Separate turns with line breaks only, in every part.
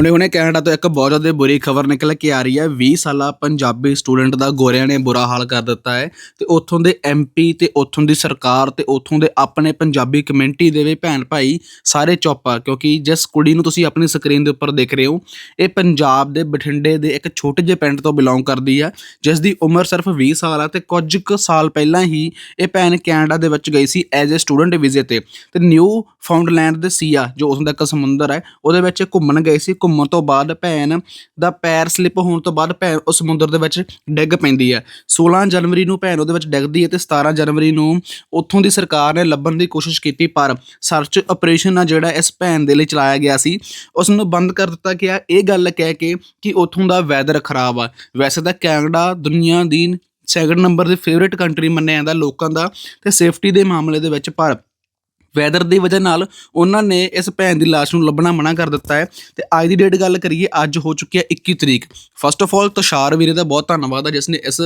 ਹੁਣੇ-ਹੁਣੇ Canada ਤੋਂ ਇੱਕ ਬਹੁਤ ਜ਼ਿਆਦਾ ਬੁਰੀ ਖਬਰ ਨਿਕਲ ਕੇ ਆ ਰਹੀ ਹੈ। 20 ਸਾਲਾ ਪੰਜਾਬੀ ਸਟੂਡੈਂਟ ਦਾ ਗੋਰਿਆਂ ਨੇ ਬੁਰਾ ਹਾਲ ਕਰ ਦਿੱਤਾ ਹੈ ਤੇ ਉੱਥੋਂ ਦੇ ਐਮਪੀ ਤੇ ਉੱਥੋਂ ਦੀ ਸਰਕਾਰ ਤੇ ਉੱਥੋਂ ਦੇ ਆਪਣੇ ਪੰਜਾਬੀ ਕਮਿਊਨਿਟੀ ਦੇ ਵੀ ਭੈਣ ਭਾਈ ਸਾਰੇ ਚੌਪਾ ਕਿਉਂਕਿ ਜਿਸ ਕੁੜੀ ਨੂੰ ਤੁਸੀਂ ਆਪਣੀ ਸਕਰੀਨ ਦੇ ਉੱਪਰ ਦੇਖ ਰਹੇ ਹੋ, ਇਹ ਪੰਜਾਬ ਦੇ ਬਠਿੰਡੇ ਦੇ ਇੱਕ ਛੋਟੇ ਜਿਹੇ ਪਿੰਡ ਤੋਂ ਬਿਲੋਂਗ ਕਰਦੀ ਹੈ ਜਿਸ ਦੀ ਉਮਰ ਸਿਰਫ 20 ਸਾਲ ਆ ਤੇ ਕੁਝ ਕੁ ਸਾਲ ਪਹਿਲਾਂ ਹੀ ਇਹ ਭੈਣ ਕੈਨੇਡਾ ਦੇ ਵਿੱਚ ਗਈ ਸੀ ਐਜ਼ ਅ ਸਟੂਡੈਂਟ ਵੀਜ਼ੇ ਤੇ। ਤੇ ਨਿਊ ਫਾਊਂਡਲੈਂਡ ਦੇ ਸੀਆ, ਜੋ ਉਸ ਦਾ ਇੱਕ ਸਮੁੰਦਰ ਹੈ, ਉਹਦੇ ਵਿੱਚ ਘੁੰਮਣ ਗਏ ਸੀ। ਘੁੰਮਣ ਤੋਂ ਬਾਅਦ ਭੈਣ ਦਾ ਪੈਰ ਸਲਿੱਪ ਹੋਣ ਤੋਂ ਬਾਅਦ ਭੈਣ ਉਸ ਸਮੁੰਦਰ ਦੇ ਵਿੱਚ ਡਿੱਗ ਪੈਂਦੀ ਹੈ। 16 ਜਨਵਰੀ ਨੂੰ ਭੈਣ ਉਹਦੇ ਵਿੱਚ ਡਿੱਗਦੀ ਹੈ ਤੇ 17 ਜਨਵਰੀ ਨੂੰ ਉੱਥੋਂ ਦੀ ਸਰਕਾਰ ਨੇ ਲੱਭਣ ਦੀ ਕੋਸ਼ਿਸ਼ ਕੀਤੀ, ਪਰ ਸਰਚ ਆਪਰੇਸ਼ਨ ਆ ਜਿਹੜਾ ਇਸ ਭੈਣ ਦੇ ਲਈ ਚਲਾਇਆ ਗਿਆ ਸੀ, ਉਸ ਨੂੰ ਬੰਦ ਕਰ ਦਿੱਤਾ ਗਿਆ। ਇਹ ਗੱਲ ਕਹਿ ਕੇ ਕਿ ਉੱਥੋਂ ਦਾ ਵੈਦਰ ਖਰਾਬ ਆ। ਵੈਸੇ ਤਾਂ ਕੈਨੇਡਾ ਦੁਨੀਆ ਦੀ ਸੈਕੰਡ ਨੰਬਰ ਦੇ ਫੇਵਰਿਟ ਕੰਟਰੀ ਮੰਨਿਆ ਜਾਂਦਾ ਲੋਕਾਂ ਦਾ ਤੇ ਸੇਫਟੀ ਦੇ ਮਾਮਲੇ ਦੇ ਵਿੱਚ, ਪਰ ਵੈਦਰ ਦੀ ਵਜ੍ਹਾ ਨਾਲ ਉਹਨਾਂ ਨੇ ਇਸ ਭੈਣ ਦੀ ਲਾਸ਼ ਨੂੰ ਲੱਭਣਾ ਮਨਾ ਕਰ ਦਿੱਤਾ ਹੈ। ਤੇ ਅੱਜ ਦੀ ਡੇਟ ਗੱਲ ਕਰੀਏ, ਅੱਜ ਹੋ ਚੁੱਕੀ ਹੈ 21 ਤਰੀਕ। ਫਸਟ ਆਫ ਆਲ ਤੁਸ਼ਾਰ ਵੀਰੇ ਦਾ ਬਹੁਤ ਧੰਨਵਾਦ ਹੈ ਜਿਸ ਨੇ ਇਸ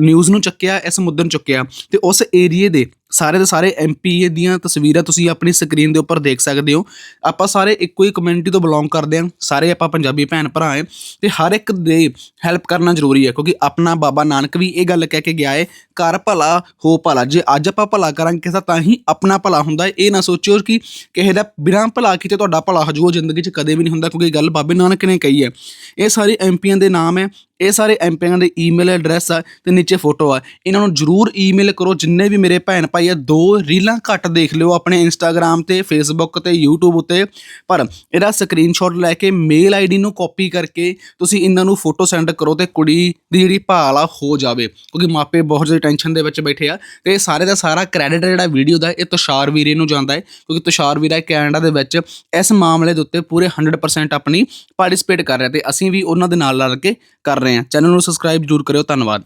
ਨਿਊਜ਼ ਨੂੰ ਚੱਕਿਆ, ਇਸ ਮੁੱਦੇ ਨੂੰ ਚੱਕਿਆ। ਤੇ ਉਸ ਏਰੀਏ ਦੇ ਸਾਰੇ ਦੇ ਸਾਰੇ ਐਮਪੀ ਦੀਆਂ ਤਸਵੀਰਾਂ ਤੁਸੀਂ ਆਪਣੀ ਸਕਰੀਨ ਦੇ ਉੱਪਰ ਦੇਖ ਸਕਦੇ ਹੋ। ਆਪਾਂ ਸਾਰੇ ਇੱਕੋ ਹੀ ਕਮਿਊਨਿਟੀ ਤੋਂ ਬਿਲੋਂਗ ਕਰਦੇ ਹਾਂ। ਸਾਰੇ ਆਪਾਂ ਪੰਜਾਬੀ ਭੈਣ ਭਰਾ ਹਾਂ ਤੇ ਹਰ ਇੱਕ ਦੇ ਹੈਲਪ ਕਰਨਾ ਜ਼ਰੂਰੀ ਹੈ ਕਿਉਂਕਿ ਆਪਣਾ ਬਾਬਾ ਨਾਨਕ ਵੀ ਇਹ ਗੱਲ ਕਹਿ ਕੇ ਗਿਆ ਹੈ ਕਰ ਭਲਾ, ਹੋ ਭਲਾ। ਜੇ ਅੱਜ ਆਪਾਂ ਭਲਾ ਕਰਾਂਗੇ ਕਿਸੇ ਦਾ ਤਾਂ ਹੀ ਆਪਣਾ ਭਲਾ ਹੁੰਦਾ ਹੈ। ਇਹ ਨਾ ਸੋਚਿਓ ਕਿ ਕਿਸੇ ਦਾ ਬਿਨਾਂ ਭਲਾ ਕੀਤੇ ਤੁਹਾਡਾ ਭਲਾ ਹਜੂ ਜ਼ਿੰਦਗੀ 'ਚ ਕਦੇ ਵੀ ਨਹੀਂ ਹੁੰਦਾ ਕਿਉਂਕਿ ਇਹ ਗੱਲ ਬਾਬੇ ਨਾਨਕ ਨੇ ਕਹੀ ਹੈ। ਇਹ ਸਾਰੇ ਐਮਪੀਆਂ ਦੇ ਨਾਮ ਹੈ। ਇਹ ਸਾਰੇ ਐਮਪੀਆਂ ਦੇ ਈਮੇਲ ਐਡਰੈਸ ਆ ਤੇ ਨੀਚੇ ਫੋਟੋ ਆ। ਇਹਨਾਂ ਨੂੰ ਜਰੂਰ ਈਮੇਲ ਕਰੋ, ਜਿੰਨੇ ਵੀ ਮੇਰੇ ਭੈਣ ਭਾਈ ਆ, ਦੋ ਰੀਲਾਂ ਘੱਟ ਦੇਖ ਲਿਓ ਆਪਣੇ ਇੰਸਟਾਗ੍ਰam ਤੇ ਫੇਸਬੁੱਕ ਤੇ, YouTube ਉਤੇ ਪਰ ਇਹਦਾ ਸਕਰੀਨਸ਼ਾਟ ਲੈ ਕੇ ਮੇਲ ਆਈਡੀ ਨੂੰ ਕਾਪੀ ਕਰਕੇ ਤੁਸੀਂ ਇਹਨਾਂ ਨੂੰ ਫੋਟੋ ਸੈਂਡ ਕਰੋ ਤੇ ਕੁੜੀ ਦੀ ਜਿਹੜੀ ਭਾਲ ਆ ਹੋ ਜਾਵੇ। ਕਿਉਂਕਿ ਮਾਪੇ ਬਹੁਤ ਜ਼ਿਆਦਾ ਟੈਨਸ਼ਨ ਦੇ ਵਿੱਚ ਬੈਠੇ ਆ। ਤੇ ਸਾਰੇ ਦਾ ਸਾਰਾ ਕ੍ਰੈਡਿਟ ਜਿਹੜਾ ਵੀਡੀਓ ਦਾ, ਇਹ ਤੁਸ਼ਾਰ ਵੀਰੇ ਨੂੰ ਜਾਂਦਾ ਹੈ। ਕਿਉਂਕਿ ਤੁਸ਼ਾਰ ਵੀਰਾ ਕੈਨੇਡਾ ਦੇ ਵਿੱਚ ਇਸ ਮਾਮਲੇ ਦੇ ਉੱਤੇ ਪੂਰੇ 100% ਆਪਣੀ ਪਾਰਟਿਸਿਪੇਟ ਕਰ ਰਿਹਾ ਤੇ ਅਸੀਂ ਵੀ ਉਹਨਾਂ ਦੇ ਨਾਲ ਰਲ ਕੇ ਕਰ ਰਹੇ ਰਹੇ ਹਾਂ। ਚੈਨਲ ਨੂੰ ਸਬਸਕ੍ਰਾਈਬ ਜ਼ਰੂਰ ਕਰਿਓ। ਧੰਨਵਾਦ।